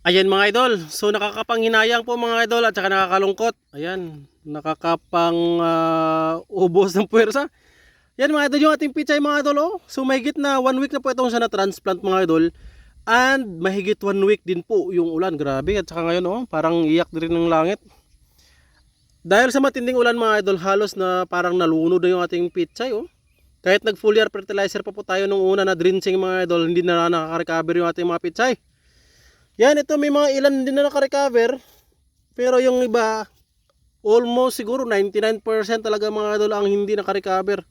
Ayan mga idol, so nakakapanghinayang po mga idol at saka nakakalungkot. Ayan, nakakapang ah, ubos ng puwersa. Yan mga idol yung ating pichay mga idol oh. So mahigit na one week na po itong siya na transplant mga idol. And mahigit one week din po yung ulan. Grabe at saka ngayon oh, parang iyak din ng langit. Dahil sa matinding ulan mga idol, halos na parang nalunod na yung ating pichay oh. Kahit nag foliar fertilizer pa po tayo nung una na drenching mga idol, hindi na nakaka-recover yung ating mga pichay. Yan, ito may mga ilan din na naka-recover. Pero yung iba, almost siguro 99% talaga mga idol ang hindi naka-recover.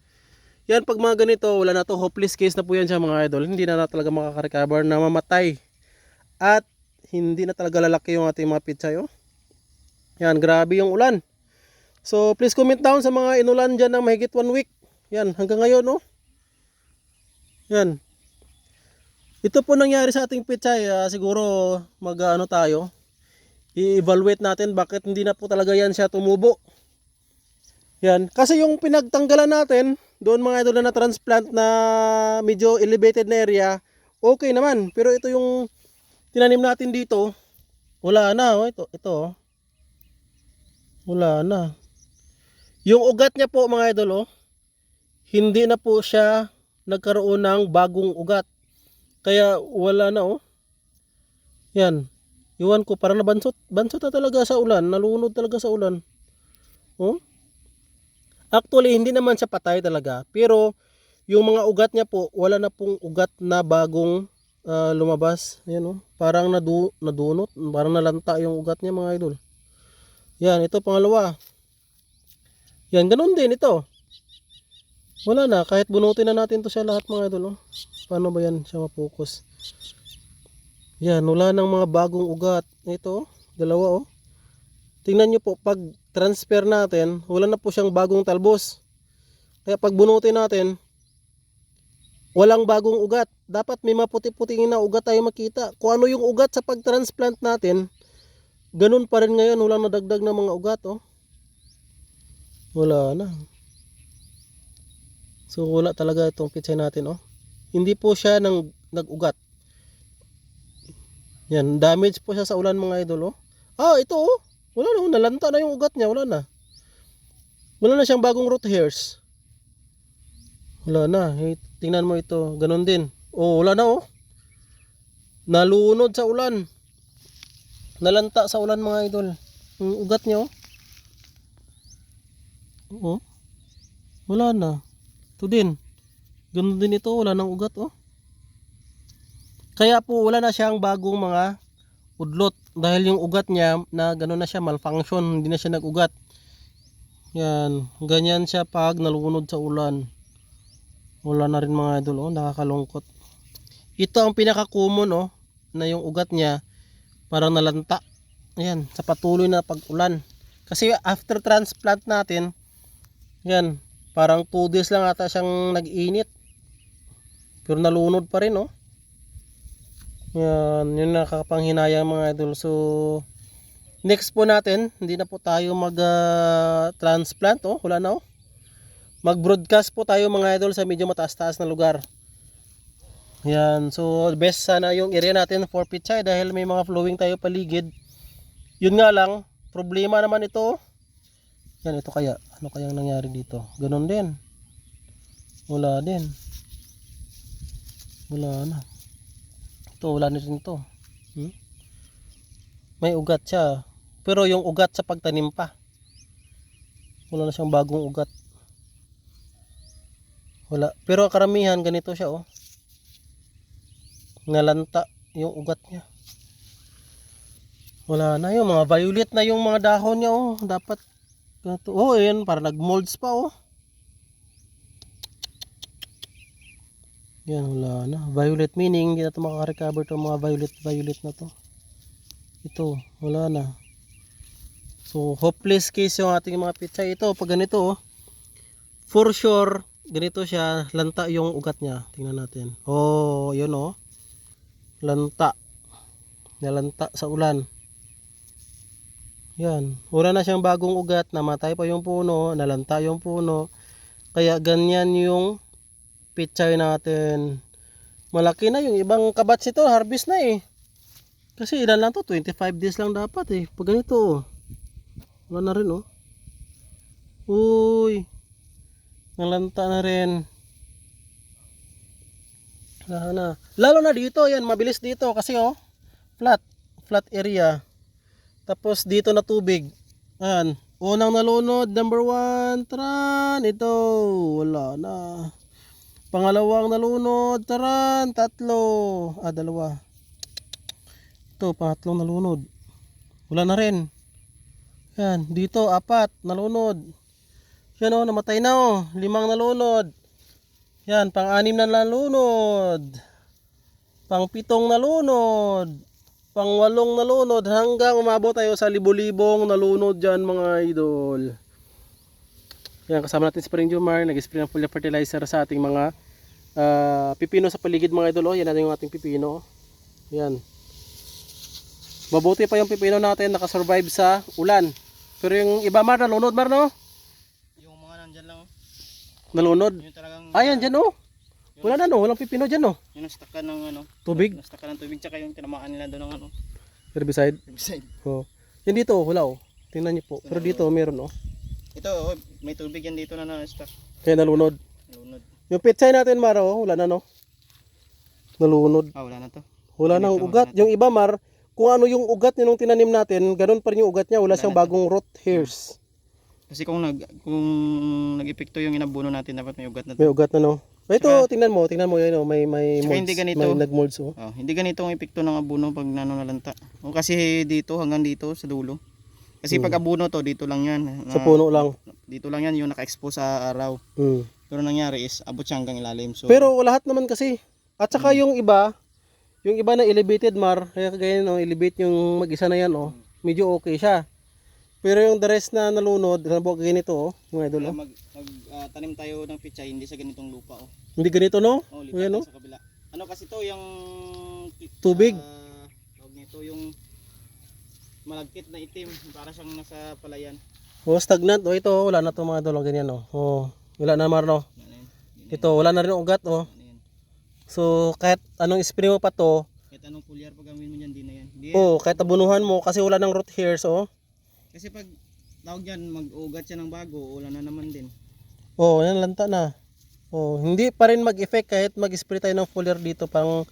Yan, pag mga ganito, wala na to. Hopeless case na po yan siya mga idol. Hindi na, na talaga makaka-recover na mamatay. At hindi na talaga lalaki yung ating mga pitsay. Oh. Yan, grabe yung ulan. So, please comment down sa mga inulan dyan ng mahigit one week. Yan, hanggang ngayon, no? Yan. Ito po nangyari sa ating pichay, ah, siguro mag-ano tayo, i-evaluate natin bakit hindi na po talaga yan siya tumubo. Yan, kasi yung pinagtanggalan natin, doon mga idol na na-transplant na medyo elevated na area, okay naman. Pero ito yung tinanim natin dito, wala na, oh, ito, ito. oh. Wala na. Yung ugat niya po mga idol, oh, hindi na po siya nagkaroon ng bagong ugat. Kaya wala na oh. Yan. Iwan ko parang nabansot. Bansot na talaga sa ulan. Nalunod talaga sa ulan. Oh. Actually, hindi naman siya patay talaga. Pero, yung mga ugat niya po, wala na pong ugat na bagong ah, lumabas. Yan oh. Parang nadu nadunot. Parang nalanta yung ugat niya mga idol. Yan, ito pangalawa. Yan, ganun din ito. Wala na, kahit bunutin na natin to siya lahat mga idol. Oh. Paano ba yan siya mapokus? Yan, wala nang mga bagong ugat. Ito, oh, dalawa oh. Tingnan nyo po, pag transfer natin, wala na po siyang bagong talbos. Kaya pag bunutin natin, walang bagong ugat. Dapat may maputi-puting na ugat tayo makita. Kung ano yung ugat sa pag-transplant natin, ganun pa rin ngayon. Walang nadagdag na mga ugat oh. Wala na. So wala talaga itong pitsay natin oh. Hindi po siya nang nag-ugat. Yan, damage po siya sa ulan mga idol oh. Ah, ito oh. Wala na, oh, nalanta na yung ugat niya, wala na. Wala na siyang bagong root hairs. Wala na. Eh, tingnan mo ito, ganun din. Oh, wala na oh. Nalunod sa ulan. Nalanta sa ulan mga idol. Yung ugat niya oh. Oo. Wala na. Ito din. Ganun din ito, wala nang ugat oh. Kaya po wala na siyang bagong mga udlot dahil yung ugat niya na gano'n na siya malfunction, hindi na siya nag-ugat. Yan, ganyan siya pag nalunod sa ulan. Wala na rin mga idol oh, nakakalungkot. Ito ang pinaka-common oh, na yung ugat niya parang nalanta. Ayan, sa patuloy na pag-ulan. Kasi after transplant natin, yan, parang 2 days lang ata siyang nag-init. Pero nalunod pa rin, oh. Yan, yun nakakapanghinayang mga idol. So, next po natin, hindi na po tayo mag-transplant, oh. Wala na, oh. Mag-broadcast po tayo mga idol sa medyo mataas-taas na lugar. Yan, so best sana yung area natin for pichay dahil may mga flowing tayo paligid. Yun nga lang, problema naman ito. Yan, ito kaya. Ano kayang nangyari dito? Ganon din. Wala din. Wala na. Ito, wala na rin ito. Hmm? May ugat siya. Pero yung ugat sa pagtanim pa. Wala na siyang bagong ugat. Wala. Pero karamihan, ganito siya, oh. Nalanta yung ugat niya. Wala na yung mga violet na yung mga dahon niya, oh. Dapat Ganito. Oh, ayan, para nag-molds pa, oh. Yan, wala na. Violet meaning, hindi na ito makaka-recover itong mga violet-violet na to. Ito, wala na. So, hopeless case yung ating mga pizza. Ito, pag ganito, oh. For sure, ganito siya, lanta yung ugat niya. Tingnan natin. Oh, yun, oh. Lanta. Nalanta sa ulan. Yan. Wala na siyang bagong ugat. Namatay pa yung puno. Nalanta yung puno. Kaya ganyan yung pichay natin. Malaki na yung ibang kabats ito. Harvest na eh. Kasi ilan lang to? 25 days lang dapat eh. Pag ganito oh. Wala na rin oh. Uy. Nalanta na rin. Wala na. Lalo na dito, yan, mabilis dito kasi oh, flat, flat area. Tapos dito na tubig. Ayan, unang nalunod, number one, taran, ito, wala na. Pangalawang nalunod, taran, tatlo, ah, dalawa. Ito, pangatlong nalunod. Wala na rin. Yan, dito, apat, nalunod. Yan oh, namatay na oh, limang nalunod. Yan, pang-anim na nalunod. Pang-pitong nalunod. Pang-walong nalunod hanggang umabot tayo sa libo-libong nalunod dyan mga idol. Yan, kasama natin si Paring Jomar. Nag-spray ng foliar fertilizer sa ating mga ah, pipino sa paligid mga idol. Oh. Yan natin yung ating pipino. Yan. Mabuti pa yung pipino natin nakasurvive sa ulan. Pero yung iba mar, nalunod mar no? Yung mga nandyan lang, oh. Nalunod. yung talagang, Ayan dyan oh. Wala na no, walang pipino dyan no. yung nastakan ng ano, Tubig, nastakan ng tubig, tsaka yung tinamaan nila doon ng ano, herbicide. herbicide. Oh. Yan dito, oh, wala oh. Tingnan niyo po. Pero dito, meron oh. Ito, oh, may tubig yan dito na na-stack. Kaya nalunod. Lunod. Yung pitsay natin, Mar, oh, wala na no. Nalunod. Ah, wala na to. Wala nang ugat. Yung iba, Mar, kung ano yung ugat niya nung tinanim natin, ganun pa rin yung ugat niya. Wala siyang bagong root hairs. Kasi kung nag kung nag-epekto yung inabuno natin, dapat may ugat na to. May ugat na no. Ito, tingnan mo, tingnan mo yan oh, may may molds, hindi ganito. may nagmolds oh. Oh, hindi ganito ang epekto ng abuno pag nano nalanta. O kasi dito hanggang dito sa dulo. Kasi pag abuno to dito lang yan. Hmm. Sa Na- puno lang. Dito lang yan yung naka-expose sa araw. Mm. Pero nangyari is abot siya hanggang ilalim. So Pero lahat naman kasi. At saka Hmm. yung iba, yung iba na elevated mar, kaya kagaya no, elevate yung mag-isa na yan oh. Medyo okay siya. Pero yung the rest na nalunod, po ganito oh, mga idol oh. mag, mag ah, tanim tayo ng pichay hindi sa ganitong lupa oh. Hindi ganito no? Oh, lipat Ayan, oh. sa kabila. Ano kasi to yung Tubig. ah, tawag nito yung malagkit na itim para siyang nasa palayan. Oh, stagnant. Oh, ito, wala na to mga idol, oh, ganyan oh. Oh, wala na mar no. Yan, yan. Ito, wala na rin ugat oh. Yan. So, kahit anong spray mo pa to, Kahit anong pulyar pag gawin mo dyan, di na yan. Di, oh, kahit abunuhan mo kasi wala nang root hairs oh. Kasi pag tawag yan, mag-ugat siya ng bago, wala na naman din. Oh, yan lanta na. Oh, hindi pa rin mag-effect kahit mag-spray tayo ng foliar dito pang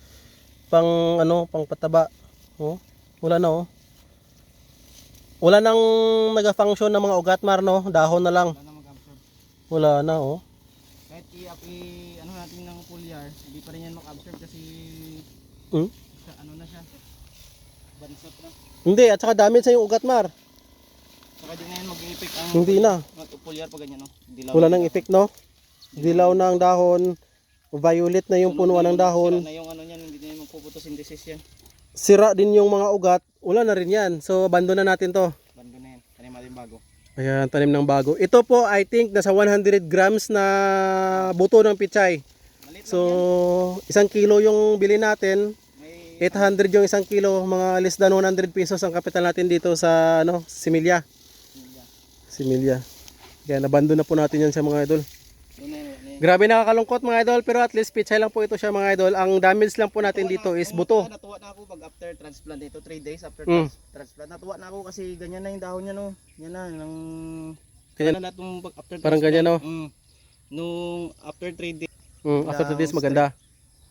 pang ano, pang pataba. Oh, wala na oh. Wala nang naga-function ng mga ugat mar no, dahon na lang. Wala na mag-absorb. Wala na oh. Kahit i, i ano natin ng pulyar, hindi pa rin yan mag-absorb kasi Hmm? sa, ano na siya. Bansot na. Hindi, at saka damage sa yung ugat mar. Saka di na yan mag-effect ang Hindi na. pulyar pag ganyan no. Dilaw. Wala nang effect no. Dilaw na ang dahon. Violet na yung punuan ng dahon. sira na yung ano niyan, hindi na yung magpupotosynthesis yan. Sira din yung mga ugat. Wala na rin yan. So, abandon na natin to. Bando na yan. Tanim natin bago. Ayan, tanim ng bago. Ito po, I think, nasa 100 grams na buto ng pichay. So, isang kilo yung bili natin. May 800 yung isang kilo. Mga less than 100 pesos ang kapital natin dito sa, ano, similya. Similia. Kaya nabando na po natin yan sa mga idol. Grabe nakakalungkot mga idol, pero at least pichay lang po ito siya mga idol. Ang damage lang po natin dito is buto. Natuwa na ako pag after transplant dito, 3 days after Mm. trans- transplant. Natuwa na ako kasi ganyan na yung dahon niya no. Yan na, ng... Ganyan. Na nung pag after Parang ganyan, no? Mm. Nung after 3 days, Mm, after days maganda.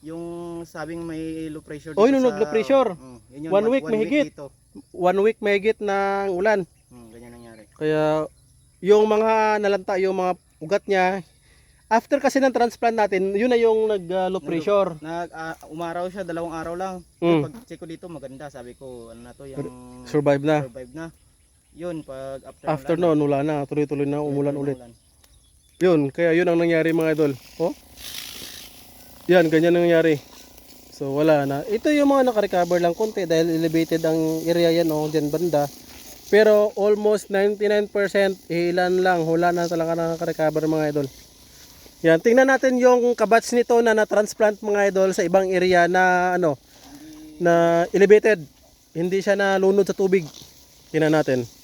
yung sabing may low pressure Oy, nung nag-low pressure. Mm, yun One week, mahigit. dito. One week may higit ng ulan. Mm, ganyan nangyari. Kaya yung mga nalanta, yung mga ugat niya, after kasi ng transplant natin, yun na yung nag uh, low pressure. Nag, ah, umaraw siya, dalawang araw lang. Mm. Pag check ko dito, maganda. Sabi ko, ano na to, yung Survive na. survive na. Yun, pag after, After noon, wala na. Tuloy-tuloy na umulan ulit. umulan. Yun, kaya yun ang nangyari mga idol. Oh? Yan, ganyan ang nangyari. So wala na. Ito yung mga nakarecover lang konti dahil elevated ang area yan oh, dyan banda. Pero almost 99% ilan lang, wala na talaga nakarecover mga idol. Yan, tingnan natin yung kabats nito na na-transplant mga idol sa ibang area na ano, na elevated. Hindi siya nalunod sa tubig. Tingnan natin.